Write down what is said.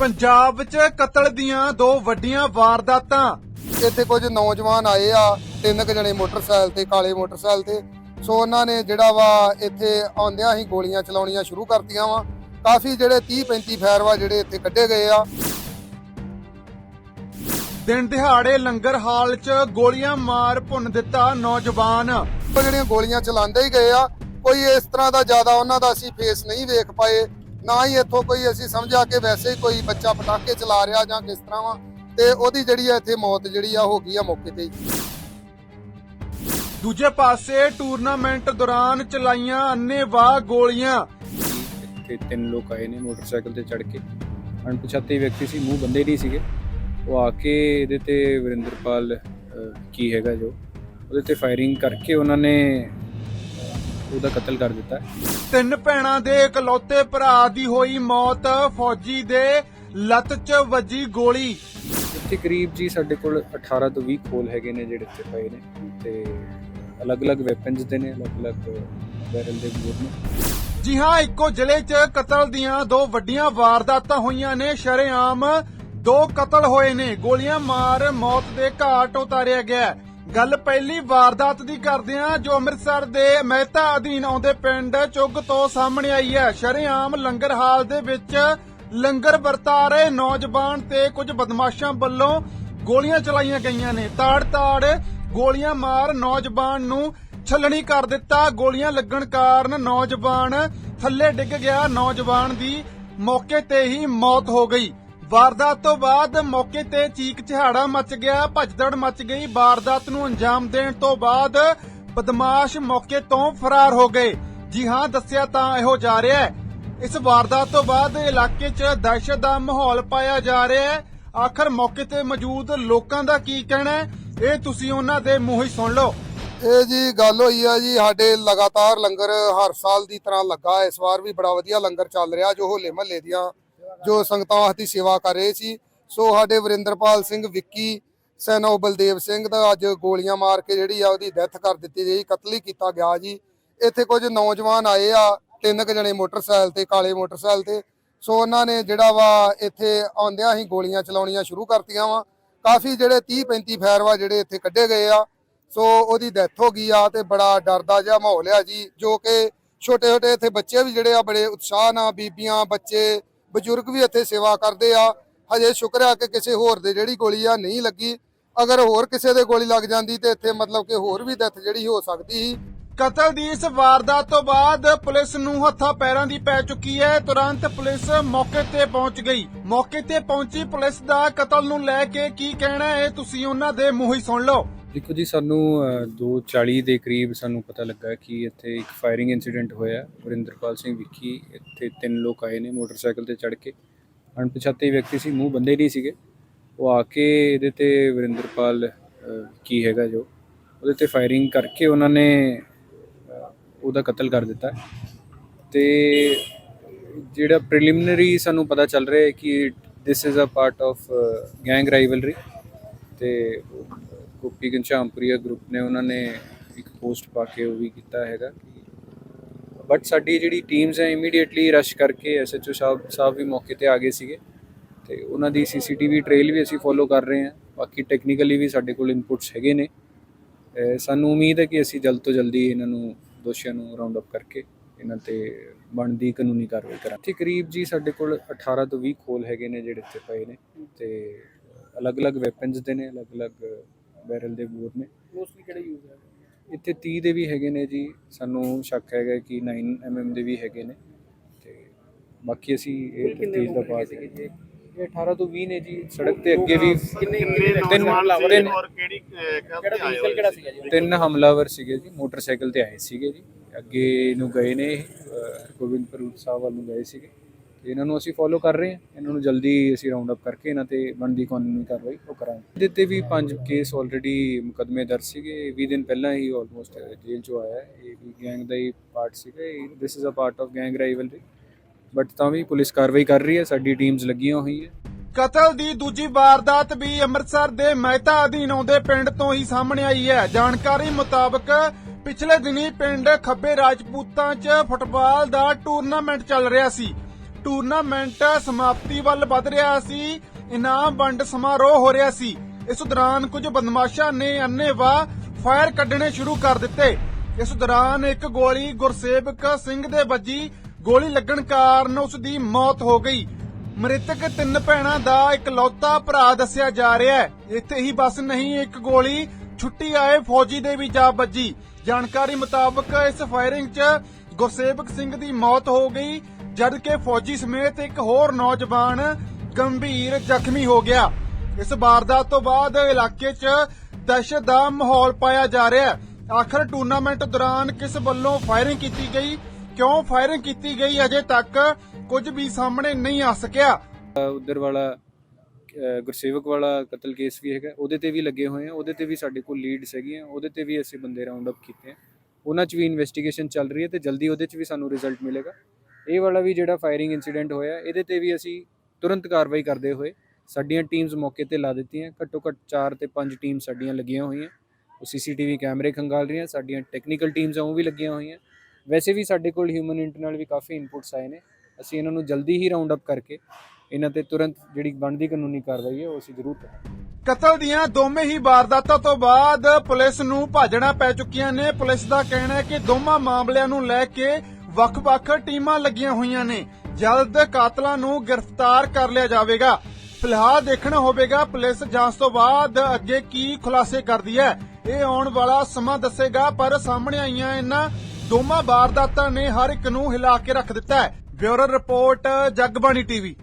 ਪੰਜਾਬ ਵਿੱਚ ਕਤਲ ਦੀਆਂ ਦੋ ਵੱਡੀਆਂ ਵਾਰਦਾਤਾਂ। ਇੱਥੇ ਕੁਝ ਨੌਜਵਾਨ ਆਏ ਆ ਤਿੰਨ ਕੁ ਜਣੇ ਮੋਟਰਸਾਈਕਲ ਤੇ ਕਾਲੇ ਮੋਟਰਸਾਈਕਲ ਤੇ। ਸੋ ਉਹਨਾਂ ਨੇ ਜਿਹੜਾ ਵਾ ਇੱਥੇ ਆਉਂਦਿਆਂ ਹੀ ਗੋਲੀਆਂ ਚਲਾਉਣੀਆਂ ਸ਼ੁਰੂ ਕਰਤੀਆਂ ਵਾ। ਕਾਫੀ ਜਿਹੜੇ 30 35 ਫਾਇਰ ਵਾ ਜਿਹੜੇ ਇੱਥੇ ਕੱਢੇ ਗਏ ਆ। ਦਿਨ ਦਿਹਾੜੇ ਲੰਗਰ ਹਾਲ 'ਚ ਗੋਲੀਆਂ ਮਾਰ ਭੁੰਨ ਦਿੱਤਾ ਨੌਜਵਾਨ। ਉਹ ਜਿਹੜੀਆਂ ਗੋਲੀਆਂ ਚਲਾਉਂਦੇ ਹੀ ਗਏ ਆ ਕੋਈ ਇਸ ਤਰ੍ਹਾਂ ਦਾ ਜ਼ਿਆਦਾ ਉਹਨਾਂ ਦਾ ਅਸੀਂ ਫੇਸ ਨਹੀਂ ਵੇਖ ਪਾਏ। ਨਾ ਹੀ ਇੱਥੋਂ ਕੋਈ ਅਸੀਂ ਸਮਝਿਆ ਕਿ ਵੈਸੇ ਹੀ ਕੋਈ ਬੱਚਾ ਪਟਾਕੇ ਚਲਾ ਰਿਹਾ ਜਾਂ ਕਿਸ ਤਰ੍ਹਾਂ ਵਾ ਤੇ ਉਹਦੀ ਜਿਹੜੀ ਆ ਇੱਥੇ ਮੌਤ ਜਿਹੜੀ ਆ ਹੋ ਗਈ ਆ ਮੌਕੇ ਤੇ ਹੀ। ਦੂਜੇ ਪਾਸੇ ਟੂਰਨਾਮੈਂਟ ਦੌਰਾਨ ਚਲਾਈਆਂ ਅੰਨੇਵਾਹ ਗੋਲੀਆਂ। ਇੱਥੇ ਤਿੰਨ ਲੋਕ ਆਏ ਨੇ ਮੋਟਰਸਾਈਕਲ ਤੇ ਚੜ੍ਹ ਕੇ। ਅਣਪਛਾਤੇ ਵਿਅਕਤੀ ਸੀ ਮੂੰਹ ਬੰਦੇ ਨਹੀਂ ਸੀਗੇ। ਉਹ ਆ ਕੇ ਇਹਦੇ ਤੇ ਵਰਿੰਦਰਪਾਲ ਕੀ ਹੈਗਾ ਜੋ ਉਹਦੇ ਤੇ ਫਾਇਰਿੰਗ ਕਰਕੇ ਉਹਨਾਂ ਨੇ ਉਹਦਾ ਕਤਲ ਕਰ ਦਿੱਤਾ। ਤਿੰਨ ਭੈਣਾਂ ਦੇ ਇਕਲੌਤੇ ਭਰਾ ਦੀ ਹੋਈ ਮੌਤ ਫੌਜੀ ਦੇ ਲੱਤ 'ਚ ਵੱਜੀ ਗੋਲੀ। ਇੱਥੇ ਕਰੀਬ ਜੀ ਸਾਡੇ ਕੋਲ 18 ਤੋਂ 20 ਖੋਲ ਹੈਗੇ ਨੇ ਜਿਹੜੇ ਇੱਥੇ ਪਏ ਨੇ ਤੇ ਅਲੱਗ-ਅਲੱਗ ਵੈਪਨਸ ਦੇ ਨੇ ਅਲੱਗ-ਅਲੱਗ ਬੈਰਲ ਦੇ ਬੋਰ ਨੇ। ਜੀ ਹਾਂ ਇੱਕੋ ਜ਼ਿਲ੍ਹੇ 'ਚ ਕਤਲ ਦੀਆਂ ਦੋ ਵੱਡੀਆਂ ਵਾਰਦਾਤਾਂ ਹੋਈਆਂ ਨੇ। ਸ਼ਰੇਆਮ ਦੋ ਕਤਲ ਹੋਏ ਨੇ। ਗੋਲੀਆਂ ਮਾਰ ਮੌਤ ਦੇ ਘਾਟ ਉਤਾਰਿਆ ਗਿਆ। ਗੱਲ ਪਹਿਲੀ ਵਾਰਦਾਤ ਦੀ ਕਰਦੇ ਹਾਂ, ਜੋ ਅੰਮ੍ਰਿਤਸਰ ਦੇ ਮਹਿਤਾ ਅਧੀਨ ਆਉਂਦੇ ਪਿੰਡ ਚੁੱਗ ਤੋਂ ਸਾਹਮਣੇ ਆਈ ਹੈ। ਸ਼ਰੇਆਮ ਲੰਗਰ ਹਾਲ ਦੇ ਵਿੱਚ ਲੰਗਰ ਵਰਤਾ ਰਹੇ ਨੌਜਵਾਨ ਤੇ ਕੁਝ ਬਦਮਾਸ਼ਾਂ ਵੱਲੋਂ ਗੋਲੀਆਂ ਚਲਾਈਆਂ ਗਈਆਂ ਨੇ। ਤਾੜ-ਤਾੜ ਗੋਲੀਆਂ ਮਾਰ ਨੌਜਵਾਨ ਨੂੰ ਛਲਣੀ ਕਰ ਦਿੱਤਾ। ਗੋਲੀਆਂ ਲੱਗਣ ਕਾਰਨ ਨੌਜਵਾਨ ਥੱਲੇ ਡਿੱਗ ਗਿਆ। ਨੌਜਵਾਨ ਦੀ ਮੌਕੇ ਤੇ ਹੀ ਮੌਤ ਹੋ ਗਈ। ਵਾਰਦਾਤ ਤੋਂ ਬਾਅਦ ਮੌਕੇ ਤੇ ਚੀਕ ਚਿਹਾੜਾ ਮਚ ਗਿਆ, ਭਜਦੜ ਮਚ ਗਈ। ਵਾਰਦਾਤ ਨੂੰ ਅੰਜਾਮ ਦੇਣ ਤੋਂ ਬਾਅਦ ਬਦਮਾਸ਼ ਮੌਕੇ ਤੋਂ ਫਰਾਰ ਹੋ ਗਏ। ਜੀ ਹਾਂ, ਦੱਸਿਆ ਤਾਂ ਇਹੋ ਜਾ ਰਿਹਾ ਹੈ। ਇਸ ਵਾਰਦਾਤ ਤੋਂ ਬਾਅਦ ਇਲਾਕੇ 'ਚ ਦਹਿਸ਼ਤ ਦਾ ਮਾਹੌਲ ਪਾਇਆ ਜਾ ਰਿਹਾ ਹੈ। ਆਖਰ ਮੌਕੇ ਤੇ ਮੌਜੂਦ ਲੋਕਾਂ ਦਾ ਕੀ ਕਹਿਣਾ ਹੈ? ਇਹ ਤੁਸੀਂ ਉਹਨਾਂ ਦੇ ਮੂੰਹ ਹੀ ਸੁਣ ਲਓ। ਇਹ ਜੀ ਗੱਲ ਹੋਈ ਆ ਜੀ, ਸਾਡੇ ਲਗਾਤਾਰ ਲੰਗਰ ਹਰ ਸਾਲ ਦੀ ਤਰ੍ਹਾਂ ਲੱਗਾ ਇਸ ਵਾਰ ਵੀ ਬੜਾ ਵਧੀਆ ਲੰਗਰ ਚੱਲ ਰਿਹਾ, ਜੋ ਹੋਲੇ ਮਹੱਲੇ ਦੀਆਂ ਜੋ ਸੰਗਤਾਂ ਵਾਸਤੇ ਸੇਵਾ ਕਰ ਰਹੇ ਸੀ। ਸੋ ਸਾਡੇ ਵਰਿੰਦਰਪਾਲ ਸਿੰਘ, ਵਿੱਕੀ, ਸੈਨੋ ਬਲਦੇਵ ਸਿੰਘ ਦਾ ਅੱਜ ਗੋਲੀਆਂ ਮਾਰ ਕੇ ਜਿਹੜੀ ਆ ਉਹਦੀ ਡੈਥ ਕਰ ਦਿੱਤੀ ਗਈ, ਕਤਲੀ ਕੀਤਾ ਗਿਆ ਜੀ। ਇੱਥੇ ਕੁਝ ਨੌਜਵਾਨ ਆਏ ਆ, ਤਿੰਨ ਕੁ ਜਣੇ ਮੋਟਰਸਾਈਕਲ ਤੇ, ਕਾਲੇ ਮੋਟਰਸਾਈਕਲ ਤੇ। ਸੋ ਉਹਨਾਂ ਨੇ ਜਿਹੜਾ ਵਾ ਇੱਥੇ ਆਉਂਦਿਆਂ ਹੀ ਗੋਲੀਆਂ ਚਲਾਉਣੀਆਂ ਸ਼ੁਰੂ ਕਰਤੀਆਂ ਵਾ। ਕਾਫੀ ਜਿਹੜੇ 30 35 ਫਾਇਰ ਵਾ ਜਿਹੜੇ ਇੱਥੇ ਕੱਢੇ ਗਏ ਆ। ਸੋ ਉਹਦੀ ਡੈਥ ਹੋ ਗਈ ਆ ਤੇ ਬੜਾ ਡਰ ਦਾ ਜਿਹਾ ਮਾਹੌਲ ਆ ਜੀ, ਜੋ ਕਿ ਛੋਟੇ ਛੋਟੇ ਇੱਥੇ ਬੱਚੇ ਵੀ ਜਿਹੜੇ ਆ ਬੜੇ ਉਤਸ਼ਾਹ ਨਾਲ, ਬੀਬੀਆਂ, ਬੱਚੇ ਬਜ਼ੁਰਗ ਵੀ ਇੱਥੇ ਸੇਵਾ ਕਰਦੇ ਆ। ਹਜੇ ਸ਼ੁਕਰ ਆ ਕਿ ਕਿਸੇ ਹੋਰ ਦੇ ਜਿਹੜੀ ਗੋਲੀ ਆ ਨਹੀਂ ਲੱਗੀ। ਅਗਰ ਹੋਰ ਕਿਸੇ ਦੇ ਗੋਲੀ ਲੱਗ ਜਾਂਦੀ ਤੇ ਇੱਥੇ ਮਤਲਬ ਕਿ ਹੋਰ ਵੀ ਡੈਥ ਜਿਹੜੀ ਹੋ ਸਕਦੀ। ਸੀ ਕਤਲ ਦੀ ਇਸ ਵਾਰਦਾਤ ਤੋਂ ਬਾਅਦ ਪੁਲਿਸ ਨੂੰ ਹੱਥਾਂ ਪੈਰਾਂ ਦੀ ਪੈ ਚੁੱਕੀ ਹੈ। ਤੁਰੰਤ ਪੁਲਿਸ ਮੌਕੇ ਤੇ ਪਹੁੰਚ ਗਈ। ਮੌਕੇ ਤੇ ਪਹੁੰਚੀ ਪੁਲਿਸ ਦਾ ਕਤਲ ਨੂੰ ਲੈ ਕੇ ਕੀ ਕਹਿਣਾ ਹੈ, ਤੁਸੀਂ ਉਹਨਾਂ ਦੇ ਮੂੰਹ ਹੀ ਸੁਣ ਲਓ। ਦੇਖੋ ਜੀ ਸਾਨੂੰ ਅਹ, 2:40 ਦੇ ਕਰੀਬ ਸਾਨੂੰ ਪਤਾ ਲੱਗਾ ਕਿ ਇੱਥੇ ਇੱਕ ਫਾਇਰਿੰਗ ਇਨਸੀਡੈਂਟ ਹੋਇਆ ਵਰਿੰਦਰਪਾਲ ਸਿੰਘ ਵਿੱਕੀ ਇੱਥੇ ਤਿੰਨ ਲੋਕ ਆਏ ਨੇ ਮੋਟਰਸਾਈਕਲ ਤੇ ਚੜ੍ਹ ਕੇ। ਅਣਪਛਾਤੇ ਵਿਅਕਤੀ ਸੀ ਮੂੰਹ ਬੰਦੇ ਨਹੀਂ ਸੀਗੇ। ਉਹ ਆ ਕੇ ਇਹਦੇ ਤੇ ਵਰਿੰਦਰਪਾਲ ਅਹ, ਕੀ ਹੈਗਾ ਜੋ ਉਹਦੇ ਤੇ ਫਾਇਰਿੰਗ ਕਰਕੇ ਉਹਨਾਂ ਨੇ ਉਹਦਾ ਕਤਲ ਕਰ ਦਿੱਤਾ। ਤੇ ਜਿਹੜਾ ਪ੍ਰੀਲਿਮਿਨਰੀ ਸਾਨੂੰ ਪਤਾ ਚੱਲ ਰਿਹਾ ਹੈ ਕਿ this is a part of gang rivalry ਤੇ ਗੋਪੀ ਘਨਸ਼ਾਮਪੁਰੀਆ ਗਰੁੱਪ ਨੇ ਉਹਨਾਂ ਨੇ ਇੱਕ ਪੋਸਟ ਪਾ ਕੇ ਉਹ ਵੀ ਕੀਤਾ ਹੈਗਾ ਬਟ ਸਾਡੀ ਜਿਹੜੀ ਟੀਮਸ ਹੈ ਇਮੀਡੀਏਟਲੀ ਰਸ਼ ਕਰਕੇ ਐਸਐਚਓ ਸਾਹਿਬ ਸਾਹਿਬ ਵੀ ਮੌਕੇ ਤੇ ਆ ਗਏ ਸੀਗੇ ਤੇ ਉਹਨਾਂ ਦੀ ਸੀਸੀਟੀਵੀ ਟ੍ਰੇਲ ਵੀ ਅਸੀਂ ਫੋਲੋ ਕਰ ਰਹੇ ਹਾਂ। ਬਾਕੀ ਟੈਕਨੀਕਲੀ ਵੀ ਸਾਡੇ ਕੋਲ ਇਨਪੁਟਸ ਹੈਗੇ ਨੇ। ਸਾਨੂੰ ਉਮੀਦ ਹੈ ਕਿ ਅਸੀਂ ਜਲਦ ਤੋਂ ਜਲਦੀ ਇਹਨਾਂ ਨੂੰ, ਦੋਸ਼ੀਆਂ ਨੂੰ ਰਾਉਂਡ ਅਪ ਕਰਕੇ ਇਹਨਾਂ ਤੇ ਬਣਦੀ ਕਾਨੂੰਨੀ ਕਾਰਵਾਈ ਕਰਾਂਗੇ। ਤੇ ਕਰੀਬ ਜੀ ਸਾਡੇ ਕੋਲ 18 ਤੋਂ 20 ਖੋਲ ਹੈਗੇ ਨੇ ਜਿਹੜੇ ਇੱਥੇ ਪਏ ਨੇ ਤੇ ਅਲੱਗ-ਅਲੱਗ ਵੈਪਨਸ ਦੇ ਨੇ, ਅਲੱਗ-ਅਲੱਗ ਬੈਰਲ ਦੇ ਬੋਰ ਨੇ। ਮੋਸਟਲੀ ਕਿਹੜੇ ਯੂਜ਼ ਹੈ ਇੱਥੇ 30 ਦੇ ਵੀ ਹੈਗੇ ਨੇ ਜੀ। ਸਾਨੂੰ ਸ਼ੱਕ ਹੈਗਾ ਕਿ 9 mm ਦੇ ਵੀ ਹੈਗੇ ਨੇ। ਤੇ ਬਾਕੀ ਅਸੀਂ ਇਹ ਤਫਤੀਸ਼ ਦਾ ਪਾਰਟ ਹੈ ਜੀ। ਇਹ 18 ਤੋਂ 20 ਨੇ ਜੀ। ਸੜਕ ਤੇ ਅੱਗੇ ਵੀ ਕਿੰਨੇ ਤਿੰਨ ਤਿੰਨ ਔਰ ਕਿਹੜੀ ਕਿਹੜਾ ਵਹੀਕਲ ਕਿਹੜਾ ਸੀਗਾ? ਜੀ? ਤਿੰਨ ਹਮਲਾਵਰ ਸੀਗੇ ਜੀ। ਮੋਟਰਸਾਈਕਲ ਤੇ ਆਏ ਸੀਗੇ ਜੀ। ਅੱਗੇ ਨੂੰ ਗਏ ਨੇ ਗੋਬਿੰਦਪੁਰ ਸਾਹਿਬ ਵੱਲ ਨੂੰ ਗਏ ਸੀਗੇ। ਤੇ ਇਹਨਾਂ ਨੂੰ ਅਸੀਂ ਫੋਲੋ ਕਰ ਰਹੇ ਹਾਂ। ਇਹਨਾਂ ਨੂੰ ਜਲਦੀ ਅਸੀਂ ਰਾਉਂਡ ਅਪ ਕਰਕੇ ਇਹਨਾਂ ਤੇ ਬਣਦੀ ਕਾਨੂੰਨੀ ਕਾਰਵਾਈ ਉਹ ਕਰਾਂਗੇ। ਇਹਦੇ ਤੇ ਵੀ ਪੰਜ ਕੇਸ ਆਲਰੇਡੀ ਮੁਕਦਮੇ ਦਰਜ ਸੀਗੇ। 20 ਦਿਨ ਪਹਿਲਾਂ ਹੀ ਆਲਮੋਸਟ ਜੇਲ੍ਹ ਚੋਂ ਆਇਆ ਇਹ ਵੀ ਗੈਂਗ ਦਾ ਹੀ ਪਾਰਟ ਸੀਗਾ। This is a part of gang rivalry but ਤਾਂ ਵੀ ਪੁਲਿਸ ਕਾਰਵਾਈ ਕਰ ਰਹੀ ਹੈ। ਸਾਡੀ ਟੀਮਸ ਲੱਗੀਆਂ ਹੋਈਆਂ। ਕਤਲ ਦੀ ਦੂਜੀ ਵਾਰਦਾਤ ਵੀ ਅੰਮ੍ਰਿਤਸਰ ਦੇ ਮਹਿਤਾ ਅਧੀਨ ਆਉਂਦੇ ਪਿੰਡ ਤੋਂ ਹੀ ਸਾਹਮਣੇ ਆਈ ਹੈ। ਜਾਣਕਾਰੀ ਮੁਤਾਬਕ ਪਿਛਲੇ ਦਿਨੀ ਪਿੰਡ ਖੱਬੇ ਰਾਜਪੂਤਾਂ 'ਚ ਫੁੱਟਬਾਲ ਦਾ ਟੂਰਨਾਮੈਂਟ ਚੱਲ ਰਿਹਾ ਸੀ। ਟੂਰਨਾਮੈਂਟ ਸਮਾਪਤੀ ਵੱਲ ਵਧ ਰਿਹਾ ਸੀ। ਇਨਾਮ ਵੰਡ ਸਮਾਰੋਹ ਹੋ ਰਿਹਾ ਸੀ। ਇਸ ਦੌਰਾਨ ਕੁਝ ਬਦਮਾਸ਼ਾਂ ਨੇ ਅੰਨ੍ਹੇਵਾਹ ਫਾਇਰ ਕੱਢਣੇ ਸ਼ੁਰੂ ਕਰ ਦਿੱਤੇ। ਇਸ ਦੌਰਾਨ ਇੱਕ ਗੋਲੀ ਗੁਰਸੇਵਕ ਸਿੰਘ ਦੇ ਵੱਜੀ ਗੋਲੀ ਲੱਗਣ ਕਾਰਨ ਉਸ ਦੀ ਮੌਤ ਹੋ ਗਈ। ਮ੍ਰਿਤਕ ਤਿੰਨ ਭੈਣਾਂ ਦਾ ਇਕਲੌਤਾ ਭਰਾ ਦੱਸਿਆ ਜਾ ਰਿਹਾ ਹੈ। ਇੱਥੇ ਹੀ ਬਸ ਨਹੀਂ, ਇੱਕ ਗੋਲੀ ਛੁੱਟੀ ਆਏ ਫੌਜੀ ਦੇ ਵੀ ਜਾ ਵੱਜੀ। ਜਾਣਕਾਰੀ ਮੁਤਾਬਕ ਇਸ ਫਾਇਰਿੰਗ 'ਚ ਗੁਰਸੇਵਕ ਸਿੰਘ ਦੀ ਮੌਤ ਹੋ ਗਈ। ਜਦਕਿ ਫੌਜੀ ਸਮੇਤ ਇੱਕ ਹੋਰ ਨੌਜਵਾਨ ਗੰਭੀਰ ਜ਼ਖਮੀ ਹੋ ਗਿਆ। ਇਸ ਵਾਰਦਾਤ ਤੋਂ ਬਾਅਦ ਇਲਾਕੇ 'ਚ ਦਹਿਸ਼ਤ ਦਾ ਮਾਹੌਲ ਪਾਇਆ ਜਾ ਰਿਹਾ ਹੈ। ਆਖਰ ਟੂਰਨਾਮੈਂਟ ਦੌਰਾਨ ਕਿਸ ਵੱਲੋਂ ਫਾਇਰਿੰਗ ਕੀਤੀ ਗਈ? ਕਿਉਂ ਫਾਇਰਿੰਗ ਕੀਤੀ ਗਈ? ਅਜੇ ਤੱਕ ਕੁਝ ਵੀ ਸਾਹਮਣੇ ਨਹੀਂ ਆ ਸਕਿਆ। ਉਧਰ ਵਾਲਾ ਗੁਰਸੇਵਕ ਵਾਲਾ ਕਤਲ ਕੇਸ ਵੀ ਹੈਗਾ। ਉਹਦੇ ਤੇ ਵੀ ਲੱਗੇ ਹੋਏ ਆ। ਉਹਦੇ ਤੇ ਵੀ ਸਾਡੇ ਕੋਲ ਲੀਡਸ ਹੈਗੀਆਂ। ਉਹਦੇ ਤੇ ਵੀ ਅਸੀਂ ਬੰਦੇ ਰਾਉਂਡ ਅਪ ਕੀਤੇ ਆ। ਉਹਨਾਂ 'ਚ ਵੀ ਇਨਵੈਸਟੀਗੇਸ਼ਨ ਚੱਲ ਰਹੀ ਹੈ ਤੇ ਜਲਦੀ ਉਹਦੇ 'ਚ ਵੀ ਸਾਨੂੰ ਰਿਜ਼ਲਟ ਮਿਲੇਗਾ। ਇਹ ਵਾਲਾ ਵੀ ਜਿਹੜਾ ਫਾਇਰਿੰਗ ਇਨਸੀਡੈਂਟ ਹੋਇਆ, ਇਹਦੇ ਤੇ ਵੀ ਅਸੀਂ ਤੁਰੰਤ ਕਾਰਵਾਈ ਕਰਦੇ ਹੋਏ ਸਾਡੀਆਂ ਟੀਮਸ ਮੌਕੇ ਤੇ ਲਾ ਦਿੱਤੀਆਂ। ਘੱਟੋ ਘੱਟ 4 ਤੇ 5 ਟੀਮ ਸਾਡੀਆਂ ਲੱਗੀਆਂ ਹੋਈਆਂ। ਉਹ ਸੀਸੀਟੀਵੀ ਕੈਮਰੇ ਖੰਗਾਲ ਰਹੀਆਂ, ਸਾਡੀਆਂ ਟੈਕਨੀਕਲ ਟੀਮਸ ਉਹ ਵੀ ਲੱਗੀਆਂ ਹੋਈਆਂ। ਵੈਸੇ ਵੀ ਸਾਡੇ ਕੋਲ ਹਿਊਮਨ ਇੰਟਰਨਲ ਵੀ ਕਾਫੀ ਇਨਪੁਟਸ ਆਏ ਨੇ। ਅਸੀਂ ਇਹਨਾਂ ਨੂੰ ਜਲਦੀ ਹੀ ਰਾਉਂਡ ਅਪ ਕਰਕੇ ਇਹਨਾਂ ਤੇ ਤੁਰੰਤ ਜਿਹੜੀ ਬਣਦੀ ਕਾਨੂੰਨੀ ਕਾਰਵਾਈ ਹੈ, ਉਹ ਅਸੀਂ ਜ਼ਰੂਰ ਕਰਾਂਗੇ। ਕਤਲ ਦੀਆਂ ਦੋਵੇਂ ਹੀ ਵਾਰਦਾਤਾਂ ਤੋਂ ਬਾਅਦ ਪੁਲਿਸ ਨੂੰ ਭਾਜਣਾ ਪੈ ਚੁੱਕੀਆਂ ਨੇ। ਪੁਲਿਸ ਦਾ ਕਹਿਣਾ ਹੈ ਕਿ ਦੋਵਾਂ ਮਾਮਲਿਆਂ ਨੂੰ ਲੈ ਕੇ ਵੱਖ-ਵੱਖ ਟੀਮਾਂ ਲੱਗੀਆਂ ਹੋਈਆਂ ਨੇ। ਜਲਦ ਕਾਤਲਾਂ ਨੂੰ ਗ੍ਰਿਫਤਾਰ ਕਰ ਲਿਆ ਜਾਵੇਗਾ। ਫਿਲਹਾਲ ਦੇਖਣਾ ਹੋਵੇਗਾ ਪੁਲਿਸ ਜਾਂਚ ਤੋਂ ਬਾਅਦ ਅੱਗੇ ਕੀ ਖੁਲਾਸੇ ਕਰਦੀ ਹੈ। ਇਹ ਆਉਣ ਵਾਲਾ ਸਮਾਂ ਦੱਸੇਗਾ, ਪਰ ਸਾਹਮਣੇ ਆਈਆਂ ਇਹਨਾਂ ਦੋਵਾਂ ਵਾਰਦਾਤਾਂ ਨੇ ਹਰ ਇੱਕ ਨੂੰ ਹਿਲਾ ਕੇ ਰੱਖ ਦਿੱਤਾ ਹੈ। Bureau report, Jagbani TV.